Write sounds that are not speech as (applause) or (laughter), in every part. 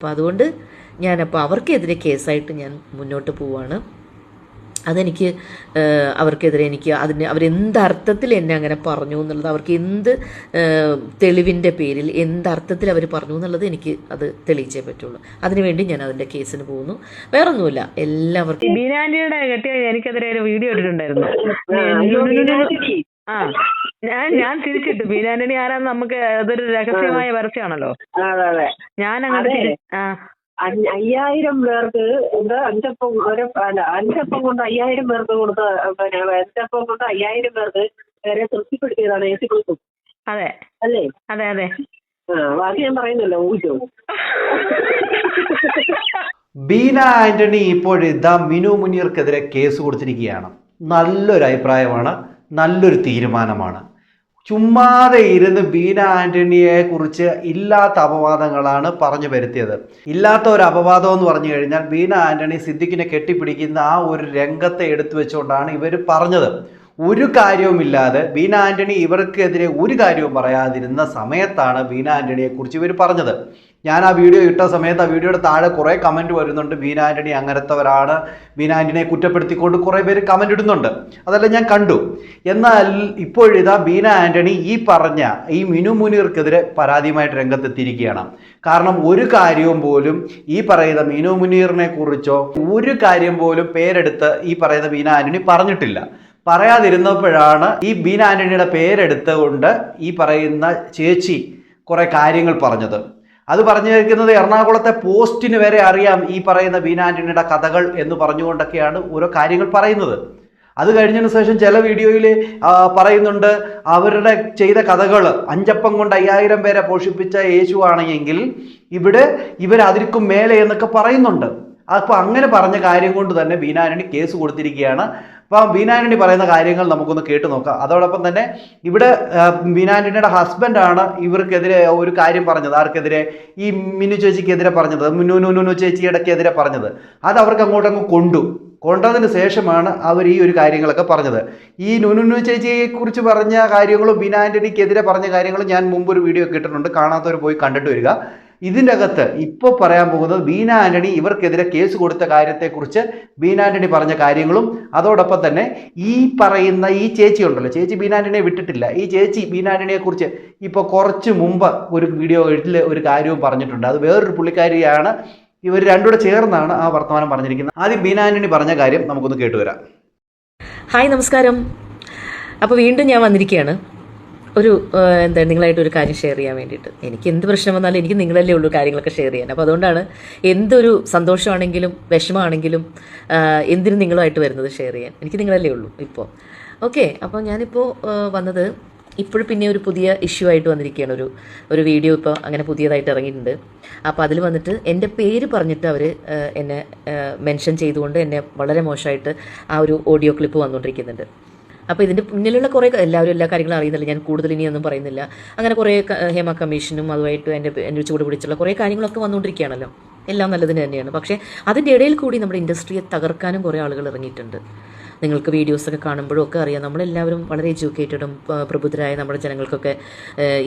അപ്പോൾ അതുകൊണ്ട് ഞാനപ്പോൾ അവർക്കെതിരെ കേസായിട്ട് ഞാൻ മുന്നോട്ട് പോവാണ്. അതെനിക്ക് അവർക്കെതിരെ എനിക്ക് അതിന് അവരെന്ത് അർത്ഥത്തിൽ എന്നെ അങ്ങനെ പറഞ്ഞു എന്നുള്ളത് അവർക്ക് എന്ത് തെളിവിന്റെ പേരിൽ എന്ത് അർത്ഥത്തിൽ അവർ പറഞ്ഞു എന്നുള്ളത് എനിക്ക് അത് തെളിയിച്ചേ പറ്റുള്ളൂ. അതിനുവേണ്ടി ഞാൻ അതിന്റെ കേസിന് പോകുന്നു. വേറൊന്നുമില്ല. എല്ലാവർക്കും ബീനാന്റിയുടെ കെട്ടിയ എനിക്കെതിരെ ഒരു വീഡിയോ ഇട്ടിട്ടുണ്ടായിരുന്നു. ഞാൻ ഞാൻ തിരിച്ചിട്ടു. ബീനാന്റണി ആരാന്ന് നമുക്ക് അതൊരു രഹസ്യമായ പരസ്യമാണല്ലോ. അതെ അതെ. ഞാൻ അങ്ങോട്ട്. ആ. അയ്യായിരം പേർക്ക് എന്താ അഞ്ചപ്പം ഒരു അല്ല അഞ്ചപ്പം കൊണ്ട് അയ്യായിരം പേർക്ക് കൊടുത്ത പിന്നെ അഞ്ചപ്പം കൊണ്ട് അയ്യായിരം പേർക്ക് വരെ തൃപ്തിപ്പെടുത്തിയതാണ് എ സി കൊടുത്തു അതെ. അല്ലേ? അതെ അതെ. ആ ബാക്കി ഞാൻ പറയുന്നല്ലോ ഊഹിച്ചോ. ബീന ആന്റണി ഇപ്പോഴിതാ മിനു മുനീർക്കെതിരെ കേസ് കൊടുത്തിരിക്കുകയാണ്. നല്ലൊരു അഭിപ്രായമാണ് നല്ലൊരു തീരുമാനമാണ്. ചുമ്മാതെ ഇരുന്ന് ബീന ആന്റണിയെ കുറിച്ച് ഇല്ലാത്ത അപവാദങ്ങളാണ് പറഞ്ഞു വരുത്തിയത്. ഇല്ലാത്ത ഒരു അപവാദം എന്ന് പറഞ്ഞു കഴിഞ്ഞാൽ ബീന ആന്റണി സിദ്ദിഖിനെ കെട്ടിപ്പിടിക്കുന്ന ആ ഒരു രംഗത്തെ എടുത്തു വെച്ചുകൊണ്ടാണ് ഇവർ പറഞ്ഞത്. ഒരു കാര്യവുമില്ലാതെ ബീന ആന്റണി ഇവർക്കെതിരെ ഒരു കാര്യവും പറയാതിരുന്ന സമയത്താണ് ബീന ആന്റണിയെ കുറിച്ച് ഇവർ പറഞ്ഞത്. ഞാൻ ആ വീഡിയോ ഇട്ട സമയത്ത് ആ വീഡിയോയുടെ താഴെ കുറേ കമന്റ് വരുന്നുണ്ട്. ബീന ആന്റണി അങ്ങനത്തവരാണ്. ബീന ആന്റണിയെ കുറ്റപ്പെടുത്തിക്കൊണ്ട് കുറേ പേര് കമന്റ് ഇടുന്നുണ്ട്. അതെല്ലാം ഞാൻ കണ്ടു. എന്നാൽ ഇപ്പോഴിതാ ബീന ആന്റണി ഈ പറഞ്ഞ ഈ മിനു മുനീർക്കെതിരെ പരാതിയുമായിട്ട് രംഗത്തെത്തിയിരിക്കുകയാണ്. കാരണം ഒരു കാര്യവും പോലും ഈ പറയുന്ന മിനു മുനീറിനെ കുറിച്ചോ ഒരു കാര്യം പോലും പേരെടുത്ത് ഈ പറയുന്ന ബീന ആന്റണി പറഞ്ഞിട്ടില്ല. പറയാതിരുന്നപ്പോഴാണ് ഈ ബീൻ ആന്റണിയുടെ പേരെടുത്തുകൊണ്ട് ഈ പറയുന്ന ചേച്ചി കുറേ കാര്യങ്ങൾ പറഞ്ഞത്. അത് പറഞ്ഞു കേൾക്കുന്നത് എറണാകുളത്തെ പോസ്റ്റിന് വരെ അറിയാം ഈ പറയുന്ന ബീൻ ആന്റണിയുടെ കഥകൾ എന്ന് പറഞ്ഞുകൊണ്ടൊക്കെയാണ് ഓരോ കാര്യങ്ങൾ പറയുന്നത്. അത് കഴിഞ്ഞതിന് ശേഷം ചില വീഡിയോയിൽ പറയുന്നുണ്ട് അവരുടെ ചെയ്ത കഥകൾ അഞ്ചപ്പം കൊണ്ട് അയ്യായിരം പേരെ പോഷിപ്പിച്ച യേശു ആണെങ്കിൽ ഇവിടെ ഇവർ അതിർക്കും മേലെ എന്നൊക്കെ പറയുന്നുണ്ട്. അപ്പോൾ അങ്ങനെ പറഞ്ഞ കാര്യം കൊണ്ട് തന്നെ ബീനാരണി കേസ് കൊടുത്തിരിക്കുകയാണ്. അപ്പം ബീനാന്റണി പറയുന്ന കാര്യങ്ങൾ നമുക്കൊന്ന് കേട്ടു നോക്കാം. അതോടൊപ്പം തന്നെ ഇവിടെ ബീനാന്റണിയുടെ ഹസ്ബൻഡാണ് ഇവർക്കെതിരെ ഒരു കാര്യം പറഞ്ഞത്. ആർക്കെതിരെ? ഈ മിനു ചേച്ചിക്കെതിരെ പറഞ്ഞത്. മിന്നു നുനു ചേച്ചിയുടെക്കെതിരെ പറഞ്ഞത്. അത് അവർക്ക് അങ്ങോട്ടങ്ങ് കൊണ്ടു. കൊണ്ടതിന് ശേഷമാണ് അവർ ഈ ഒരു കാര്യങ്ങളൊക്കെ പറഞ്ഞത്. ഈ നുനുനു ചേച്ചിയെ കുറിച്ച് പറഞ്ഞ കാര്യങ്ങളും ബീനാന്റണിക്കെതിരെ പറഞ്ഞ കാര്യങ്ങളും ഞാൻ മുമ്പ് ഒരു വീഡിയോ കിട്ടുന്നുണ്ട് കാണാത്തവർ പോയി കണ്ടിട്ട് വരിക. ഇതിന്റെ അകത്ത് ഇപ്പോൾ പറയാൻ പോകുന്നത് ബീന ആന്റണി ഇവർക്കെതിരെ കേസ് കൊടുത്ത കാര്യത്തെക്കുറിച്ച് ബീന ആന്റണി പറഞ്ഞ കാര്യങ്ങളും അതോടൊപ്പം തന്നെ ഈ പറയുന്ന ഈ ചേച്ചി ഉണ്ടല്ലോ ചേച്ചി ബീന ആന്റണിയെ വിട്ടിട്ടില്ല. ഈ ചേച്ചി ബീന ആന്റണിയെക്കുറിച്ച് ഇപ്പോൾ കുറച്ച് മുമ്പ് ഒരു വീഡിയോ വീട്ടിൽ ഒരു കാര്യവും പറഞ്ഞിട്ടുണ്ട്. അത് വേറൊരു പുള്ളിക്കാരിയാണ് ഇവർ രണ്ടുകൂടെ ചേർന്നാണ് ആ വർത്തമാനം പറഞ്ഞിരിക്കുന്നത്. ആദ്യം ബീന ആന്റണി പറഞ്ഞ കാര്യം നമുക്കൊന്ന് കേട്ടുവരാം. ഹായ് നമസ്കാരം. അപ്പോൾ വീണ്ടും ഞാൻ വന്നിരിക്കുകയാണ്. ഒരു എന്താ നിങ്ങളായിട്ട് ഒരു കാര്യം ഷെയർ ചെയ്യാൻ വേണ്ടിയിട്ട്. എനിക്ക് എന്ത് പ്രശ്നം വന്നാലും എനിക്ക് നിങ്ങളല്ലേ ഉള്ളൂ കാര്യങ്ങളൊക്കെ ഷെയർ ചെയ്യാൻ. അപ്പോൾ അതുകൊണ്ടാണ് എന്തൊരു സന്തോഷമാണെങ്കിലും വിഷമമാണെങ്കിലും എന്തിനും നിങ്ങളുമായിട്ട് വരുന്നത് ഷെയർ ചെയ്യാൻ. എനിക്ക് നിങ്ങളല്ലേ ഉള്ളൂ ഇപ്പോൾ ഓക്കെ അപ്പോൾ ഞാനിപ്പോൾ വന്നത് ഇപ്പോഴും പിന്നെ ഒരു പുതിയ ഇഷ്യൂ ആയിട്ട് വന്നിരിക്കുകയാണ്. ഒരു ഒരു വീഡിയോ ഇപ്പോൾ അങ്ങനെ പുതിയതായിട്ട് ഇറങ്ങിയിട്ടുണ്ട്. അപ്പോൾ അതിൽ വന്നിട്ട് എന്റെ പേര് പറഞ്ഞിട്ട് അവർ എന്നെ മെൻഷൻ ചെയ്തുകൊണ്ട് എന്നെ വളരെ മോശമായിട്ട് ആ ഒരു ഓഡിയോ ക്ലിപ്പ് വന്നുകൊണ്ടിരിക്കുന്നുണ്ട് അപ്പോൾ ഇതിന്റെ മുന്നിലുള്ള കുറേ എല്ലാവരും എല്ലാ കാര്യങ്ങളും അറിയുന്നില്ല. ഞാൻ കൂടുതൽ ഇനിയൊന്നും പറയുന്നില്ല. അങ്ങനെ കുറേ ഹേമ കമ്മീഷനും അതുമായിട്ട് എന്റെ എന്റെ ചൂട് പിടിച്ചുള്ള കുറേ കാര്യങ്ങളൊക്കെ വന്നുകൊണ്ടിരിക്കുകയാണല്ലോ എല്ലാം നല്ലതിന് തന്നെയാണ്. പക്ഷേ അതിന്റെ ഇടയിൽ കൂടി നമ്മുടെ ഇൻഡസ്ട്രിയെ തകർക്കാനും കുറേ ആളുകൾ ഇറങ്ങിയിട്ടുണ്ട്. നിങ്ങൾക്ക് വീഡിയോസൊക്കെ കാണുമ്പോഴും ഒക്കെ അറിയാം. നമ്മളെല്ലാവരും വളരെ എഡ്യൂക്കേറ്റഡും പ്രബുദ്ധരായ നമ്മുടെ ജനങ്ങൾക്കൊക്കെ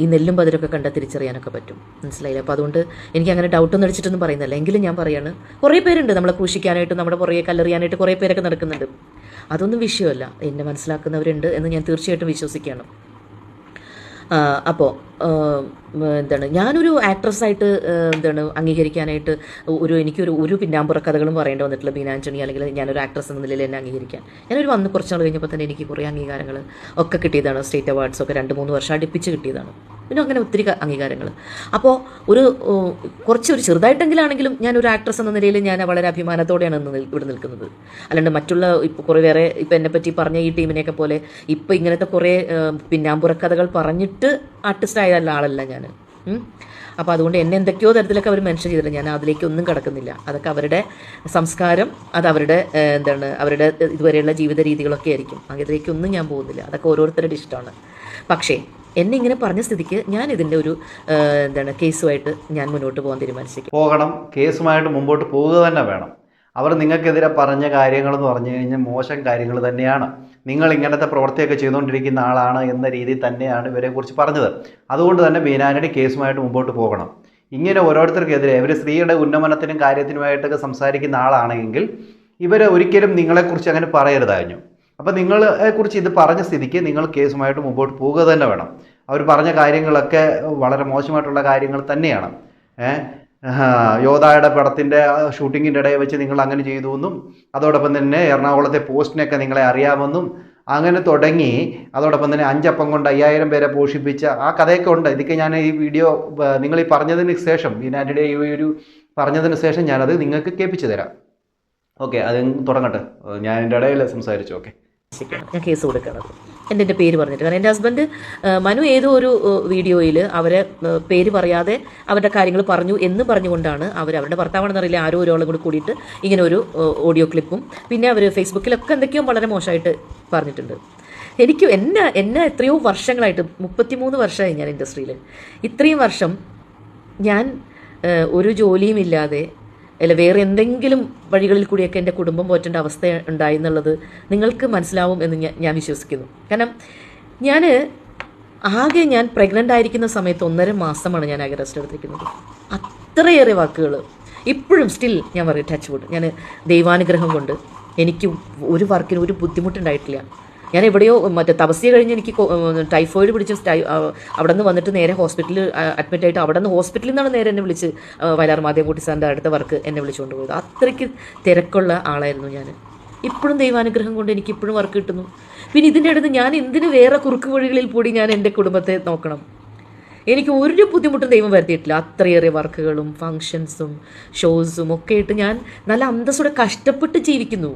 ഈ നെല്ലും പതിരൊക്കെ കണ്ട തിരിച്ചറിയാനൊക്കെ പറ്റും. മനസ്സിലായില്ല? അപ്പോൾ അതുകൊണ്ട് എനിക്ക് അങ്ങനെ ഡൗട്ടൊന്നും അടിച്ചിട്ടൊന്നും പറയുന്നില്ല. എങ്കിലും ഞാൻ പറയാണ്. കുറേ പേരുണ്ട് നമ്മളെ ക്രൂശിക്കാനായിട്ട് നമ്മുടെ പുറകെ കല്ലെറിയാനായിട്ട് കുറേ പേരൊക്കെ നടക്കുന്നുണ്ട്. അതൊന്നും വിഷയമല്ല. എന്നെ മനസ്സിലാക്കുന്നവരുണ്ട് എന്ന് ഞാൻ തീർച്ചയായിട്ടും വിശ്വസിക്കുകയാണ്. അപ്പോൾ എന്താണ് ഞാനൊരു ആക്ട്രസ്സായിട്ട് എന്താണ് അംഗീകരിക്കാനായിട്ട് ഒരു എനിക്കൊരു ഒരു പിന്നാമ്പുറ കഥകളും പറയേണ്ടി വന്നിട്ടില്ല ബീനാഞ്ചണി അല്ലെങ്കിൽ ഞാനൊരു ആക്ട്രസ് എന്ന നിലയിൽ എന്നെ അംഗീകരിക്കാൻ. ഞാനൊരു വന്ന് കുറച്ച് നാൾ കഴിഞ്ഞപ്പോൾ തന്നെ എനിക്ക് കുറേ അംഗീകാരങ്ങൾ ഒക്കെ കിട്ടിയതാണ്. സ്റ്റേറ്റ് അവാർഡ്സ് ഒക്കെ രണ്ട് മൂന്ന് വർഷം അടുപ്പിച്ച് കിട്ടിയതാണ്. പിന്നെ അങ്ങനെ ഒത്തിരി അംഗീകാരങ്ങൾ. അപ്പോൾ ഒരു കുറച്ച് ഒരു ചെറുതായിട്ടെങ്കിലാണെങ്കിലും ഞാൻ ഒരു ആക്ട്രസ് എന്ന നിലയിൽ ഞാൻ വളരെ അഭിമാനത്തോടെയാണ് ഇന്ന് ഇവിടെ നിൽക്കുന്നത്. അല്ലാണ്ട് മറ്റുള്ള ഇപ്പോൾ കുറേ വേറെ ഇപ്പം എന്നെ പറ്റി പറഞ്ഞ ഈ ടീമിനെയൊക്കെ പോലെ ഇപ്പോൾ ഇങ്ങനത്തെ കുറേ പിന്നാമ്പുറ കഥകൾ പറഞ്ഞിട്ട് ആർട്ടിസ്റ്റ് ആളല്ല ഞാൻ. അപ്പോൾ അതുകൊണ്ട് എന്നെ എന്തൊക്കെയോ തരത്തിലൊക്കെ അവർ മെൻഷൻ ചെയ്തിട്ടുണ്ട്. ഞാൻ അതിലേക്ക് ഒന്നും കിടക്കുന്നില്ല. അതൊക്കെ അവരുടെ സംസ്കാരം അത് അവരുടെ എന്താണ് അവരുടെ ഇതുവരെയുള്ള ജീവിത രീതികളൊക്കെ ആയിരിക്കും. അതിലേക്കൊന്നും ഞാൻ പോകുന്നില്ല. അതൊക്കെ ഓരോരുത്തരുടെ ഇഷ്ടമാണ്. പക്ഷേ എന്നെ ഇങ്ങനെ പറഞ്ഞ സ്ഥിതിക്ക് ഞാൻ ഇതിന്റെ ഒരു എന്താണ് കേസുമായിട്ട് ഞാൻ മുന്നോട്ട് പോകാൻ തീരുമാനിച്ചിരിക്കും പോകണം. കേസുമായിട്ട് മുമ്പോട്ട് പോവുക തന്നെ വേണം. അവർ നിങ്ങൾക്കെതിരെ പറഞ്ഞ കാര്യങ്ങളെന്ന് പറഞ്ഞു കഴിഞ്ഞാൽ മോശം കാര്യങ്ങൾ തന്നെയാണ്. നിങ്ങൾ ഇങ്ങനത്തെ പ്രവൃത്തിയൊക്കെ ചെയ്തുകൊണ്ടിരിക്കുന്ന ആളാണ് എന്ന രീതിയിൽ തന്നെയാണ് ഇവരെക്കുറിച്ച് പറഞ്ഞത്. അതുകൊണ്ട് തന്നെ ബീനാനടി കേസുമായിട്ട് മുമ്പോട്ട് പോകണം. ഇങ്ങനെ ഓരോരുത്തർക്കെതിരെ ഇവർ സ്ത്രീയുടെ ഉന്നമനത്തിനും കാര്യത്തിനുമായിട്ടൊക്കെ സംസാരിക്കുന്ന ആളാണെങ്കിൽ ഇവരെ ഒരിക്കലും നിങ്ങളെക്കുറിച്ച് അങ്ങനെ പറയരുതായിരുന്നു. അപ്പോൾ നിങ്ങളെക്കുറിച്ച് ഇത് പറഞ്ഞ സ്ഥിതിക്ക് നിങ്ങൾ കേസുമായിട്ട് മുമ്പോട്ട് പോവുക തന്നെ വേണം. അവർ പറഞ്ഞ കാര്യങ്ങളൊക്കെ വളരെ മോശമായിട്ടുള്ള കാര്യങ്ങൾ തന്നെയാണ്. ഏഹ്? യോധായുടെ പടത്തിന്റെ ഷൂട്ടിങ്ങിന്റെ ഇടയിൽ വെച്ച് നിങ്ങൾ അങ്ങനെ ചെയ്തു എന്നും അതോടൊപ്പം തന്നെ എറണാകുളത്തെ പോസ്റ്റിനൊക്കെ നിങ്ങളെ അറിയാമെന്നും അങ്ങനെ തുടങ്ങി അതോടൊപ്പം തന്നെ അഞ്ചപ്പം കൊണ്ട് അയ്യായിരം പേരെ പോഷിപ്പിച്ച ആ കഥയൊക്കെ ഉണ്ട്. ഇതൊക്കെ ഞാൻ ഈ വീഡിയോ നിങ്ങൾ ഈ പറഞ്ഞതിന് ശേഷം ബീനാന്റിയുടെ ഈ ഒരു പറഞ്ഞതിന് ശേഷം ഞാനത് നിങ്ങൾക്ക് കേൾപ്പിച്ചു തരാം. ഓക്കെ അത് തുടങ്ങട്ടെ. ഞാൻ എന്റെ ഇടയിൽ സംസാരിച്ചു. ഓക്കെ. ശരിയാണ്. ഞാൻ കേസ് കൊടുക്കുന്നത് എന്റെ എന്റെ പേര് പറഞ്ഞിട്ട്. കാരണം എന്റെ ഹസ്ബൻഡ് മനു ഏതോ ഒരു വീഡിയോയിൽ അവരെ പേര് പറയാതെ അവരുടെ കാര്യങ്ങൾ പറഞ്ഞു എന്ന് പറഞ്ഞുകൊണ്ടാണ് അവർ അവരുടെ ഭർത്താവാണെന്നറിയില്ല ആരോ ഒരാളും കൂടി കൂടിയിട്ട് ഇങ്ങനെ ഒരു ഓഡിയോ ക്ലിപ്പും പിന്നെ അവർ ഫേസ്ബുക്കിലൊക്കെ എന്തൊക്കെയോ വളരെ മോശമായിട്ട് പറഞ്ഞിട്ടുണ്ട്. എനിക്ക് എന്നെ എന്നെ എത്രയോ വർഷങ്ങളായിട്ട് മുപ്പത്തിമൂന്ന് വർഷമായി ഞാൻ ഇൻഡസ്ട്രിയിൽ ഇത്രയും വർഷം ഞാൻ ഒരു ജോലിയും ഇല്ലാതെ അല്ല വേറെ എന്തെങ്കിലും വഴികളിൽ കൂടിയൊക്കെ എന്റെ കുടുംബം പോറ്റേണ്ട അവസ്ഥ ഉണ്ടായി എന്നുള്ളത് നിങ്ങൾക്ക് മനസ്സിലാവും എന്ന് ഞാൻ വിശ്വസിക്കുന്നു. കാരണം ഞാൻ ആകെ ഞാൻ പ്രഗ്നന്റ് ആയിരിക്കുന്ന സമയത്ത് ഒന്നര മാസമാണ് ഞാൻ ആകെ റെസ്റ്റ് എടുത്തിരിക്കുന്നത്. അത്രയേറെ വാക്കുകൾ ഇപ്പോഴും സ്റ്റിൽ ഞാൻ പറയും ടച്ച് വുഡ് ഞാൻ ദൈവാനുഗ്രഹം കൊണ്ട് എനിക്ക് ഒരു വർക്കിന് ഒരു ബുദ്ധിമുട്ടുണ്ടായിട്ടില്ല. ഞാൻ എവിടെയോ മറ്റേ തപസ്യ കഴിഞ്ഞ് എനിക്ക് ടൈഫോയിഡ് പിടിച്ച് അവിടെ നിന്ന് വന്നിട്ട് നേരെ ഹോസ്പിറ്റലിൽ അഡ്മിറ്റ് ആയിട്ട് അവിടെ നിന്ന് ഹോസ്പിറ്റലിൽ നിന്നാണ് നേരെ എന്നെ വിളിച്ച് വയലാർ മാധ്യമക്കുട്ടി സാറിന്റെ അടുത്ത വർക്ക് എന്നെ വിളിച്ചുകൊണ്ട് പോയത്. അത്രയ്ക്ക് തിരക്കുള്ള ആളായിരുന്നു ഞാൻ ഇപ്പോഴും ദൈവാനുഗ്രഹം കൊണ്ട് എനിക്ക് ഇപ്പോഴും വർക്ക് കിട്ടുന്നു. പിന്നെ ഇതിന്റെ അടുത്ത് ഞാൻ എന്തിന് വേറെ കുറുക്ക് വഴികളിൽ കൂടി ഞാൻ എന്റെ കുടുംബത്തെ നോക്കണം? എനിക്ക് ഒരു ബുദ്ധിമുട്ടും ദൈവം വരുത്തിയിട്ടില്ല. അത്രയേറെ വർക്കുകളും ഫങ്ഷൻസും ഷോസും ഒക്കെ ആയിട്ട് ഞാൻ നല്ല അന്തസ്സോടെ കഷ്ടപ്പെട്ട് ജീവിക്കുന്നു.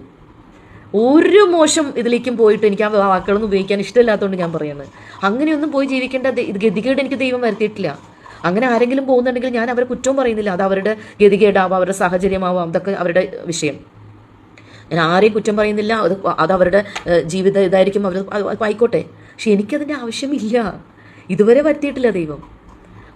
ഒരു മോശം ഇതിലേക്കും പോയിട്ട് എനിക്ക് ആ വാക്കുകളൊന്നും ഉപയോഗിക്കാൻ ഇഷ്ടമില്ലാത്തതുകൊണ്ട് ഞാൻ പറയുന്നത് അങ്ങനെയൊന്നും പോയി ജീവിക്കേണ്ട ഇത് ഗതികേട് എനിക്ക് ദൈവം വരുത്തിയിട്ടില്ല. അങ്ങനെ ആരെങ്കിലും പോകുന്നുണ്ടെങ്കിൽ ഞാൻ അവരെ കുറ്റവും പറയുന്നില്ല. അത് അവരുടെ ഗതികേടാവാം അവരുടെ സാഹചര്യമാവാം അതൊക്കെ അവരുടെ വിഷയം. ഞാൻ ആരെയും കുറ്റം പറയുന്നില്ല. അത് അത് അവരുടെ ജീവിത ഇതായിരിക്കും. അവർ ആയിക്കോട്ടെ. പക്ഷെ എനിക്കതിന്റെ ആവശ്യമില്ല. ഇതുവരെ വരുത്തിയിട്ടില്ല ദൈവം.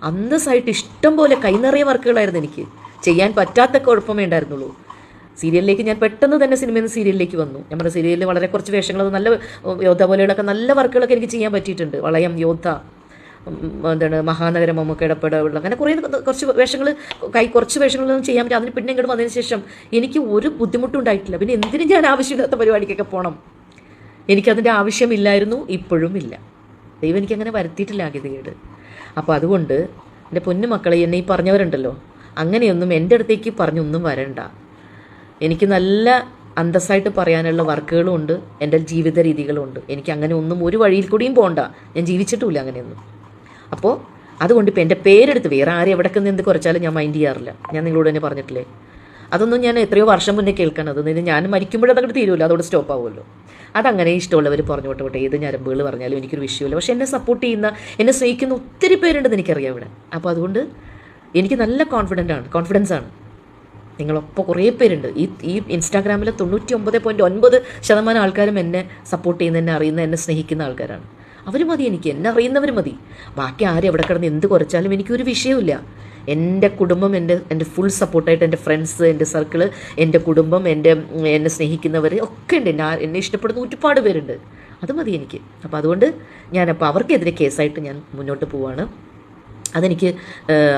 അന്തസ്സായിട്ട് ഇഷ്ടം പോലെ കൈനിറയ വർക്കുകളായിരുന്നു എനിക്ക്. ചെയ്യാൻ പറ്റാത്ത കുഴപ്പമേ ഉണ്ടായിരുന്നുള്ളൂ. സീരിയലിലേക്ക് ഞാൻ പെട്ടെന്ന് തന്നെ സിനിമയിൽ നിന്ന് സീരിയലിലേക്ക് വന്നു. നമ്മുടെ സീരിയലിൽ വളരെ കുറച്ച് വേഷങ്ങൾ നല്ല യോദ്ധ പോലെയുള്ളൊക്കെ നല്ല വർക്കുകളൊക്കെ എനിക്ക് ചെയ്യാൻ പറ്റിയിട്ടുണ്ട്. വളയം യോദ്ധ എന്താണ് മഹാനഗരം നമുക്ക് പടവുള്ള അങ്ങനെ കുറേ കുറച്ച് വേഷങ്ങൾ കൈ കുറച്ച് വേഷങ്ങളൊന്നും ചെയ്യാൻ പറ്റും അതിന് പിന്നെ ഇങ്ങോട്ട് വന്നതിന് ശേഷം എനിക്ക് ഒരു ബുദ്ധിമുട്ടും ഉണ്ടായിട്ടില്ല പിന്നെ എന്തിനും ഞാൻ ആവശ്യമില്ലാത്ത പരിപാടിക്കൊക്കെ പോകണം എനിക്കതിന്റെ ആവശ്യമില്ലായിരുന്നു ഇപ്പോഴും ഇല്ല. ദൈവം എനിക്കങ്ങനെ വരുത്തിയിട്ടില്ല ഗതികേട് അപ്പോൾ അതുകൊണ്ട് എന്റെ പൊന്നു മക്കളെ എന്നെ ഈ പറഞ്ഞവരുണ്ടല്ലോ അങ്ങനെയൊന്നും എന്റെ അടുത്തേക്ക് പറഞ്ഞൊന്നും വരണ്ട. എനിക്ക് നല്ല അന്തസ്സായിട്ട് പറയാനുള്ള വർക്കുകളും ഉണ്ട്. എന്റെ ജീവിത രീതികളും ഉണ്ട്. എനിക്ക് അങ്ങനെ ഒന്നും ഒരു വഴിയിൽ കൂടിയും പോകണ്ട ഞാൻ ജീവിച്ചിട്ടുമില്ല അങ്ങനെയൊന്നും. അപ്പോൾ അതുകൊണ്ട് ഇപ്പോൾ എന്റെ പേരെടുത്ത് വേറെ ആരും എവിടെ നിന്ന് എന്ത് കുറച്ചാലും ഞാൻ മൈൻഡ് ചെയ്യാറില്ല. ഞാൻ നിങ്ങളോട് തന്നെ പറഞ്ഞിട്ടില്ലേ? അതൊന്നും ഞാൻ എത്രയോ വർഷം മുന്നേ കേൾക്കണത്. ഇത് ഞാൻ മരിക്കുമ്പോഴത് അങ്ങോട്ട് തീരുമല്ലോ. അതോടെ സ്റ്റോപ്പ് ആവുമല്ലോ. അതങ്ങനെ ഇഷ്ടമുള്ളവർ പറഞ്ഞു കൊട്ടോട്ടെ ഏത് ഞരമ്പുകൾ പറഞ്ഞാലും എനിക്കൊരു വിഷയമില്ല. പക്ഷേ എന്നെ സപ്പോർട്ട് ചെയ്യുന്ന എന്നെ സ്നേഹിക്കുന്ന ഒത്തിരി പേരുണ്ടെന്ന് എനിക്കറിയാം ഇവിടെ. അപ്പോൾ അതുകൊണ്ട് എനിക്ക് നല്ല കോൺഫിഡന്റ് ആണ്. കോൺഫിഡൻസ് ആണ്. നിങ്ങളൊപ്പം കുറേ പേരുണ്ട്. ഈ ഈ ഇൻസ്റ്റാഗ്രാമിൽ തൊണ്ണൂറ്റി ഒമ്പത് പോയിന്റ് ഒൻപത് ശതമാനം ആൾക്കാരും എന്നെ സപ്പോർട്ട് ചെയ്യുന്ന എന്നെ അറിയുന്ന എന്നെ സ്നേഹിക്കുന്ന ആൾക്കാരാണ്. അവർ മതി എനിക്ക്. എന്നെ അറിയുന്നവർ മതി. ബാക്കി ആരും എവിടെ കിടന്ന് എന്ത് കുറച്ചാലും എനിക്കൊരു വിഷയമില്ല എന്റെ കുടുംബം എന്റെ എന്റെ ഫുൾ സപ്പോർട്ടായിട്ട് എന്റെ ഫ്രണ്ട്സ് എന്റെ സർക്കിൾ എന്റെ കുടുംബം എന്റെ എന്നെ സ്നേഹിക്കുന്നവർ ഒക്കെ ഉണ്ട്. എന്നെ എന്നെ ഇഷ്ടപ്പെടുന്ന ഒരുപാട് പേരുണ്ട്. അത് മതി എനിക്ക്. അപ്പോൾ അതുകൊണ്ട് ഞാനപ്പോൾ അവർക്കെതിരെ കേസായിട്ട് ഞാൻ മുന്നോട്ട് പോവാണ്. അതെനിക്ക്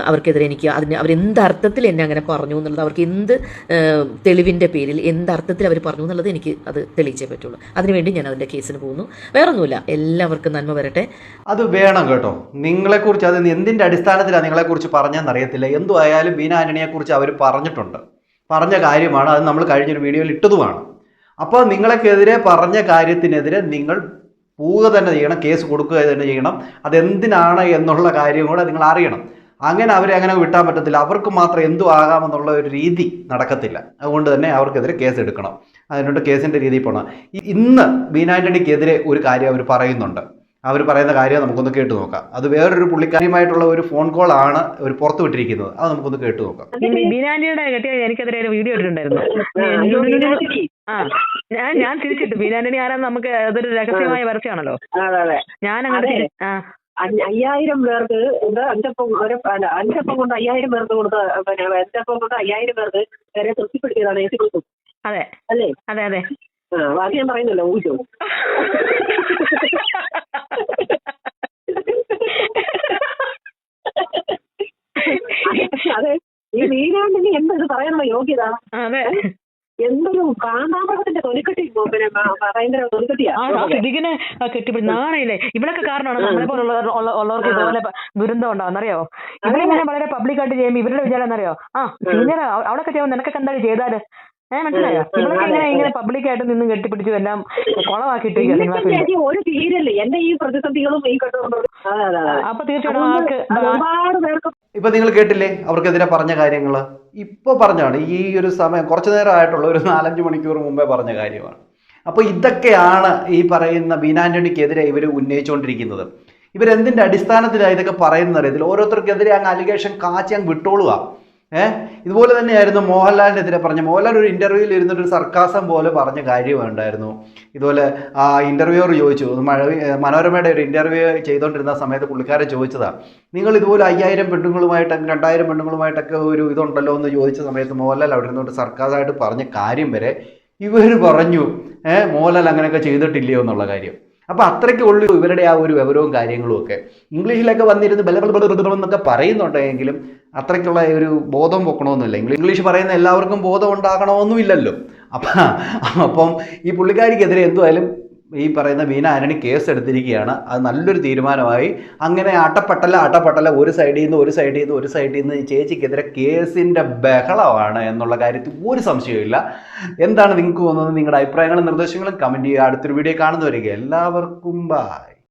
അവർക്കെതിരെ എനിക്ക് അതിന് അവരെന്ത് അർത്ഥത്തിൽ എന്നെ അങ്ങനെ പറഞ്ഞു എന്നുള്ളത് അവർക്ക് എന്ത് തെളിവിന്റെ പേരിൽ എന്തർത്ഥത്തിൽ അവർ പറഞ്ഞു എന്നുള്ളത് എനിക്ക് അത് തെളിയിച്ചേ പറ്റുള്ളൂ. അതിനുവേണ്ടി ഞാൻ അതിന്റെ കേസിന് പോകുന്നു. വേറൊന്നുമില്ല. എല്ലാവർക്കും നന്മ വരട്ടെ. അത് വേണം കേട്ടോ. നിങ്ങളെക്കുറിച്ച് അത് എന്തിന്റെ അടിസ്ഥാനത്തിലാണ് നിങ്ങളെക്കുറിച്ച് പറഞ്ഞതെന്ന് അറിയത്തില്ല എന്തു ആയാലും ബീന ആന്റണിയെക്കുറിച്ച് അവർ പറഞ്ഞിട്ടുണ്ട്. പറഞ്ഞ കാര്യമാണ്. അത് നമ്മൾ കഴിഞ്ഞൊരു വീഡിയോയിൽ ഇട്ടതുമാണ്. അപ്പോൾ നിങ്ങൾക്കെതിരെ പറഞ്ഞ കാര്യത്തിനെതിരെ നിങ്ങൾ പോവുക തന്നെ ചെയ്യണം കേസ് കൊടുക്കുക തന്നെ ചെയ്യണം. അതെന്തിനാണ് എന്നുള്ള കാര്യം കൂടെ നിങ്ങൾ അറിയണം. അങ്ങനെ അവരെ അങ്ങനെ വിട്ടാൻ പറ്റത്തില്ല. അവർക്ക് മാത്രം എന്തു ആകാമെന്നുള്ള ഒരു രീതി നടക്കത്തില്ല. അതുകൊണ്ട് തന്നെ അവർക്കെതിരെ കേസ് എടുക്കണം. അതിനോട്ട് കേസിന്റെ രീതിയിൽ പോകണം ഇന്ന് ബീനാന്റണിക്കെതിരെ ഒരു കാര്യം അവർ പറയുന്നുണ്ട്. അവർ പറയുന്ന കാര്യം നമുക്കൊന്ന് കേട്ടു നോക്കാം. അത് വേറൊരു പുള്ളിക്കാരിയുമായിട്ടുള്ള ഒരു ഫോൺ കോൾ ആണ് ഒരു പുറത്തു വിട്ടിരിക്കുന്നത്. അത് നമുക്കൊന്ന് കേട്ടു നോക്കാം. ബീനാന്റിയുടെ കെട്ടിയ എനിക്കെതിരെ ഒരു വീഡിയോ ഇട്ടിട്ടുണ്ടായിരുന്നു. ഞാൻ ഞാൻ തിരിച്ചിട്ടു ബീനാന്റണി ആരാന്ന് നമുക്ക് അതൊരു രഹസ്യമായ പരസ്യമാണല്ലോ. ഞാൻ അങ്ങനെ ആ. അയ്യായിരം പേർക്ക് ഇത് അഞ്ചപ്പം ഒരു അല്ല അഞ്ചപ്പം കൊണ്ട് അയ്യായിരം പേർക്ക് കൊടുത്ത പിന്നെ അഞ്ചപ്പം കൊണ്ട് അയ്യായിരം പേർക്ക് വരെ തൃപ്തിപ്പെടുത്തിയതാണ് എസി ഗ്രൂപ്പ് അതെ. അല്ലേ? അതെ അതെ. ആ ബാക്കി ഞാൻ പറയുന്നല്ലോ ഊഹിച്ചോ. (laughs) അതെ ഈ നീരാണ്ടെങ്കിൽ എന്താ ഇത് പറയാനുള്ള യോഗ്യത? അതെ. എന്തൊരു കാണ്ടാമൃഗത്തിന്റെ തൊലിക്കെട്ടി ഭയങ്കര തൊലിക്കെട്ടിയാ? സിദ്ദിഖിനെ കെട്ടിപ്പിടി നാണയില്ലേ? ഇവളൊക്കെ കാരണമാണ് നമ്മളെ പോലുള്ള ഉള്ളവർക്ക് ഇതുപോലെ ഉണ്ടാവും ദുരന്തം ഉണ്ടാവുന്നറിയോ? ഇവരിങ്ങനെ വളരെ പബ്ലിക് ആയിട്ട് ചെയ്യുമ്പോൾ ഇവരുടെ വിചാരം എന്നറിയോ ആ സീനിയർ അവിടെയൊക്കെ ചെയ്യുമ്പോൾ നിനക്കൊക്കെ എന്തായാലും ചെയ്താൽ? ഏഹ് മനസ്സിലായോ? ഇവളൊക്കെ ഇങ്ങനെ ഇങ്ങനെ പബ്ലിക് ആയിട്ട് നിന്ന് കെട്ടിപ്പിടിച്ചു എല്ലാം കൊളവാക്കിയിട്ട് ഒരു തീരല്ലേ എന്റെ ഈ പ്രതിസന്ധികളും ഈ അപ്പൊ തീർച്ചയായിട്ടും ആൾക്ക് ഒരുപാട് പേർക്ക് ഇപ്പൊ നിങ്ങൾ കേട്ടില്ലേ? അവർക്കെതിരെ പറഞ്ഞ കാര്യങ്ങൾ ഇപ്പൊ പറഞ്ഞാണ് ഈ ഒരു സമയം കുറച്ചു നേരമായിട്ടുള്ള ഒരു നാലഞ്ച് മണിക്കൂർ മുമ്പേ പറഞ്ഞ കാര്യമാണ്. അപ്പോൾ ഇതൊക്കെയാണ് ഈ പറയുന്ന ബീനാന്റണിക്കെതിരെ ഇവർ ഉന്നയിച്ചുകൊണ്ടിരിക്കുന്നത് ഇവരെന്തിന്റെ അടിസ്ഥാനത്തിലാണ് ഇതൊക്കെ പറയുന്നത് അറിയത്തില്ല? ഓരോരുത്തർക്കെതിരെ അങ്ങ് അലിഗേഷൻ കാച്ചി അങ്ങ് വിട്ടോളുക. ഏഹ് ഇതുപോലെ തന്നെയായിരുന്നു മോഹൻലാലിനെതിരെ പറഞ്ഞ മോഹൻലാൽ ഒരു ഇന്റർവ്യൂവിൽ ഇരുന്നിട്ട് ഒരു സർക്കാസം പോലെ പറഞ്ഞ കാര്യമുണ്ടായിരുന്നു ഇതുപോലെ ആ ഇന്റർവ്യൂവർ ചോദിച്ചു മഴ മനോരമയുടെ ഒരു ഇന്റർവ്യൂ ചെയ്തുകൊണ്ടിരുന്ന സമയത്ത് പുള്ളിക്കാരെ ചോദിച്ചതാ നിങ്ങൾ ഇതുപോലെ അയ്യായിരം പെണ്ണുങ്ങളുമായിട്ട് രണ്ടായിരം പെണ്ണുങ്ങളുമായിട്ടൊക്കെ ഒരു ഇതുണ്ടല്ലോ എന്ന് ചോദിച്ച സമയത്ത് മോഹൻലാൽ അവിടെ നിന്നൊരു സർക്കാസായിട്ട് പറഞ്ഞ കാര്യം വരെ ഇവർ പറഞ്ഞു. ഏഹ് മോഹൻലാൽ അങ്ങനെയൊക്കെ ചെയ്തിട്ടില്ലയോ എന്നുള്ള കാര്യം. അപ്പോൾ അത്രയ്ക്ക് ഇവരുടെ ആ ഒരു വിവരവും കാര്യങ്ങളും ഒക്കെ. ഇംഗ്ലീഷിലൊക്കെ വന്നിരുന്ന് ബല ബല ബല ബല ബല എന്നൊക്കെ പറയുന്നുണ്ടെങ്കിലും അത്രയ്ക്കുള്ള ഒരു ബോധം പൊക്കണമെന്നില്ല ഇംഗ്ലീ- ഇംഗ്ലീഷ് പറയുന്ന എല്ലാവർക്കും ബോധം ഉണ്ടാകണമെന്നുമില്ലല്ലോ. അപ്പം അപ്പം ഈ പുള്ളിക്കാരിക്കെതിരെ എന്തുമായാലും ഈ പറയുന്ന മീന ആന്റണി കേസ് എടുത്തിരിക്കുകയാണ് അത് നല്ലൊരു തീരുമാനമായി. അങ്ങനെ അട്ടപ്പട്ടല അട്ടപ്പട്ടല ഒരു സൈഡിൽ നിന്ന് ഒരു സൈഡിൽ നിന്ന് ഒരു സൈഡിൽ നിന്ന് ചേച്ചിക്കെതിരെ കേസിന്റെ ബഹളമാണ് എന്നുള്ള കാര്യത്തിൽ ഒരു സംശയമില്ല എന്താണ് നിങ്ങൾക്ക് തോന്നുന്നത് നിങ്ങളുടെ അഭിപ്രായങ്ങളും നിർദ്ദേശങ്ങളും കമന്റ് ചെയ്യുക. അടുത്തൊരു വീഡിയോ കാണുന്നവരേക്ക് എല്ലാവർക്കും ബൈ